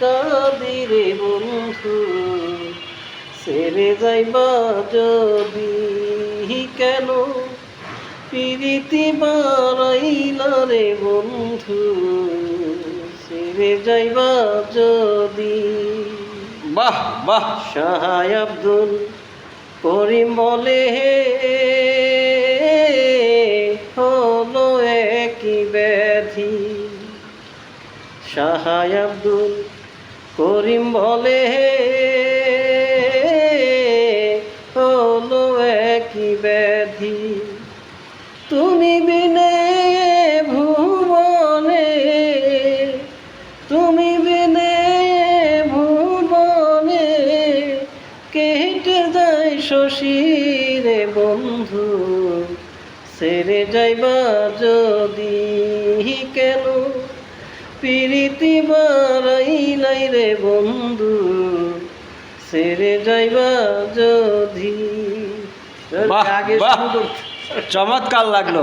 কাঁদি রে বন্ধু, সেরে যাইবা যদি। কেন প্রীতি বারাইলা রে বন্ধু, সেরে যাইবা যদি। বাহ বাহ শাহায় আব্দুল করিম বলে হে, হলো একই ব্যাধি। শাহায় আব্দুল করিম বলে, হলো একই ব্যাধি। তুমি বিনে ভুবনে, তুমি বিনে ভুবনে, কেটে যায় শশীরে বন্ধু। সেরে যাইবা যদি কেন? প্রীতি বারাইলাই রে বন্ধু সেরে যাইবা যদি। আগে চমৎকার লাগল।